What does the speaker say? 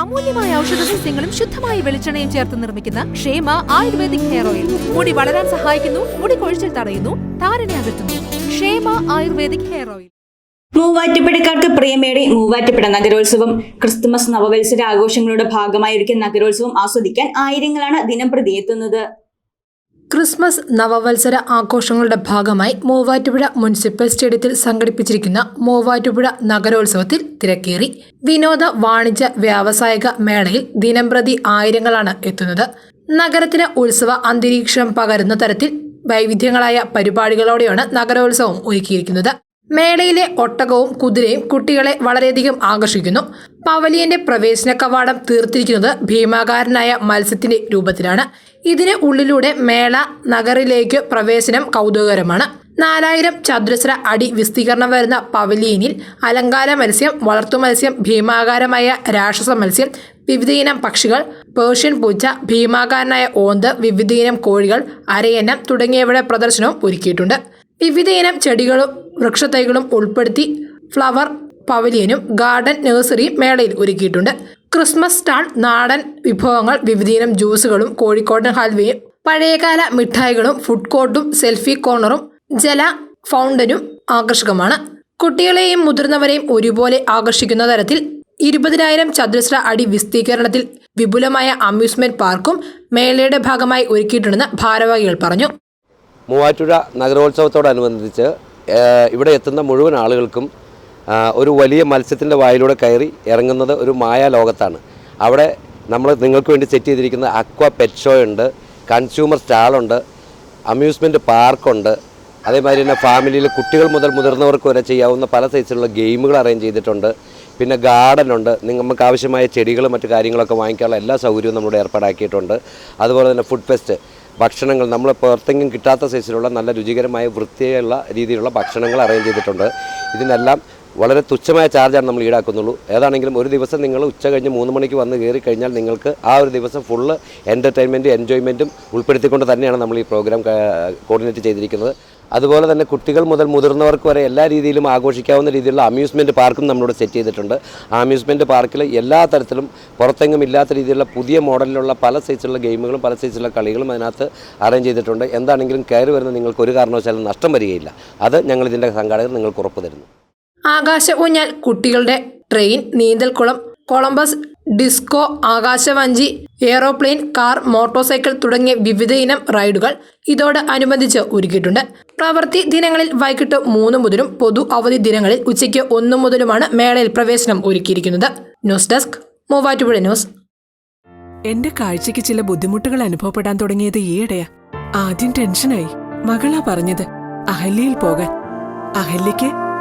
അമൂല്യമായ ഔഷധ സസ്യങ്ങളും ശുദ്ധമായ വെളിച്ചെണ്ണയും ചേർത്ത് നിർമ്മിക്കുന്ന ക്ഷേമ ആയുർവേദിക് ഹെയർ ഓയിൽ. മുടി വളരാൻ സഹായിക്കുന്നു മുടി കൊഴിച്ചിൽ തടയുന്നു താരനെ അകറ്റുന്നു. Kshema Ayurvedic hair oil. മൂവാറ്റുപുഴക്കാർക്ക് പ്രിയമേടെ മൂവാറ്റുപുഴ നഗരോത്സവം. ക്രിസ്തുമസ് നവവത്സര ആഘോഷങ്ങളുടെ ഭാഗമായി നഗരോത്സവം ആസ്വദിക്കാൻ ആയിരങ്ങളാണ് ദിനംപ്രതി എത്തുന്നത്. ക്രിസ്മസ് നവവത്സര ആഘോഷങ്ങളുടെ ഭാഗമായി മൂവാറ്റുപുഴ മുനിസിപ്പൽ സ്റ്റേഡിയത്തിൽ സംഘടിപ്പിച്ചിരിക്കുന്ന മൂവാറ്റുപുഴ നഗരോത്സവത്തിൽ തിരക്കേറി. വിനോദ വാണിജ്യ വ്യാവസായിക മേളയിൽ ദിനംപ്രതി ആയിരങ്ങളാണ് എത്തുന്നത്. നഗരത്തിന് ഉത്സവ അന്തരീക്ഷം പകരുന്ന തരത്തിൽ വൈവിധ്യങ്ങളായ പരിപാടികളോടെയാണ് നഗരോത്സവം ഒരുക്കിയിരിക്കുന്നത്. മേളയിലെ ഒട്ടകവും കുതിരയും കുട്ടികളെ വളരെയധികം ആകർഷിക്കുന്നു. പവലിയന്റെ പ്രവേശന കവാടം തീർത്തിരിക്കുന്നത് ഭീമാകാരനായ മത്സ്യത്തിന്റെ രൂപത്തിലാണ്. ഇതിന് ഉള്ളിലൂടെ മേള നഗറിലേക്ക് പ്രവേശനം കൗതുകകരമാണ്. നാലായിരം ചതുരശ്ര അടി വിസ്തീർണം വരുന്ന പവലിയനിൽ അലങ്കാര മത്സ്യം വളർത്തു മത്സ്യം ഭീമാകാരമായ രാക്ഷസ മത്സ്യം വിവിധയിനം പക്ഷികൾ പേർഷ്യൻ പൂച്ച ഭീമാകാരനായ ഓന്ത് വിവിധയിനം കോഴികൾ അരയന്നം തുടങ്ങിയവയുടെ പ്രദർശനവും ഒരുക്കിയിട്ടുണ്ട്. വിവിധയിനം ചെടികളും വൃക്ഷത്തൈകളും ഉൾപ്പെടുത്തി ഫ്ലവർ പവലിയനും ഗാർഡൻ നഴ്സറിയും മേളയിൽ ഒരുക്കിയിട്ടുണ്ട്. ക്രിസ്മസ് സ്റ്റാൾ നാടൻ വിഭവങ്ങൾ വിവിധയിനം ജ്യൂസുകളും കോഴിക്കോടൻ ഹൽവയും പഴയകാല മിഠായികളും ഫുഡ് കോർട്ടും സെൽഫി കോർണറും ജല ഫൗണ്ടനും ആകർഷകമാണ്. കുട്ടികളെയും മുതിർന്നവരെയും ഒരുപോലെ ആകർഷിക്കുന്ന തരത്തിൽ ഇരുപതിനായിരം ചതുരശ്ര അടി വിസ്തീകരണത്തിൽ വിപുലമായ അമ്യൂസ്മെന്റ് പാർക്കും മേളയുടെ ഭാഗമായി ഒരുക്കിയിട്ടുണ്ടെന്ന് ഭാരവാഹികൾ പറഞ്ഞു. മൂവാറ്റുപുഴ നഗരോത്സവത്തോടനുബന്ധിച്ച് ഇവിടെ എത്തുന്ന മുഴുവൻ ആളുകൾക്കും ഒരു വലിയ മത്സ്യത്തിന്റെ വായിലൂടെ കയറി ഇറങ്ങുന്നത് ഒരു മായാ ലോകത്താണ് അവിടെ നമ്മൾ നിങ്ങൾക്ക് വേണ്ടി സെറ്റ് ചെയ്തിരിക്കുന്ന അക്വ പെറ്റ് ഷോ ഉണ്ട് കൺസ്യൂമർ സ്റ്റാളുണ്ട് അമ്യൂസ്മെന്റ് പാർക്കുണ്ട് അതേമാതിരി തന്നെ ഫാമിലിയിൽ കുട്ടികൾ മുതൽ മുതിർന്നവർക്ക് വരെ ചെയ്യാവുന്ന പല സൈസിലുള്ള ഗെയിമുകൾ അറേഞ്ച് ചെയ്തിട്ടുണ്ട്. പിന്നെ ഗാർഡൻ ഉണ്ട് നിങ്ങൾക്ക് ആവശ്യമായ ചെടികളും മറ്റു കാര്യങ്ങളൊക്കെ വാങ്ങിക്കാനുള്ള എല്ലാ സൗകര്യവും നമ്മുടെ ഏർപ്പാടാക്കിയിട്ടുണ്ട്. അതുപോലെ തന്നെ ഫുഡ് ഫെസ്റ്റ് ഭക്ഷണങ്ങൾ നമ്മൾ പുറത്തെങ്കിലും കിട്ടാത്ത സൈസിലുള്ള നല്ല രുചികരമായ വൃത്തിയുള്ള രീതിയിലുള്ള ഭക്ഷണങ്ങൾ അറേഞ്ച് ചെയ്തിട്ടുണ്ട്. ഇതിനെല്ലാം വളരെ തുച്ഛമായ ചാർജാണ് നമ്മൾ ഈടാക്കുന്നുള്ളൂ. ഏതാണെങ്കിലും ഒരു ദിവസം നിങ്ങൾ ഉച്ച കഴിഞ്ഞ് മൂന്ന് മണിക്ക് വന്ന് കയറി കഴിഞ്ഞാൽ നിങ്ങൾക്ക് ആ ഒരു ദിവസം ഫുള്ള് എന്റർടൈൻമെന്റും എൻജോയ്മെന്റും ഉൾപ്പെടുത്തിക്കൊണ്ട് തന്നെയാണ് നമ്മൾ ഈ പ്രോഗ്രാം കോർഡിനേറ്റ് ചെയ്തിരിക്കുന്നത്. അതുപോലെ തന്നെ കുട്ടികൾ മുതൽ മുതിർന്നവർക്ക് വരെ എല്ലാ രീതിയിലും ആഘോഷിക്കാവുന്ന രീതിയിലുള്ള അമ്യൂസ്മെന്റ് പാർക്കും നമ്മളിവിടെ സെറ്റ് ചെയ്തിട്ടുണ്ട്. ആ അമ്യൂസ്മെന്റ് പാർക്കിൽ എല്ലാ തരത്തിലും പുറത്തെങ്ങും ഇല്ലാത്ത രീതിയിലുള്ള പുതിയ മോഡലിലുള്ള പല സൈസിലുള്ള ഗെയിമുകളും പല സൈസിലുള്ള കളികളും അതിനകത്ത് അറേഞ്ച് ചെയ്തിട്ടുണ്ട്. എന്താണെങ്കിലും കയറി വരുന്ന നിങ്ങൾക്ക് ഒരു കാരണവശാലും നഷ്ടം വരികയില്ല. അത് ഞങ്ങൾ ഇതിന്റെ സംഘാടകർ നിങ്ങൾക്ക് ഉറപ്പ് തരുന്നു. ആകാശ ഊഞ്ഞാൽ കുട്ടികളുടെ ട്രെയിൻ നീന്തൽക്കുളം കൊളംബസ് ഡിസ്കോ ആകാശവഞ്ചി എയ്റോപ്ലെയിൻ കാർ മോട്ടോർ തുടങ്ങിയ വിവിധ ഇനം റൈഡുകൾ ഇതോടെ അനുബന്ധിച്ച് ഒരുക്കിയിട്ടുണ്ട്. പ്രവൃത്തി ദിനങ്ങളിൽ വൈകിട്ട് മൂന്ന് മുതലും പൊതു അവധി ദിനങ്ങളിൽ ഉച്ചയ്ക്ക് ഒന്ന് മുതലുമാണ് മേളയിൽ പ്രവേശനം ഒരുക്കിയിരിക്കുന്നത്. News desk Muvattupuzha news. എന്റെ കാഴ്ചയ്ക്ക് ചില ബുദ്ധിമുട്ടുകൾ അനുഭവപ്പെടാൻ തുടങ്ങിയത് ഈയിടെയാ. ആദ്യം ടെൻഷനായി. മകളാ പറഞ്ഞത് അഹല്യയിൽ പോകാൻ. അഹല്യയ്ക്ക്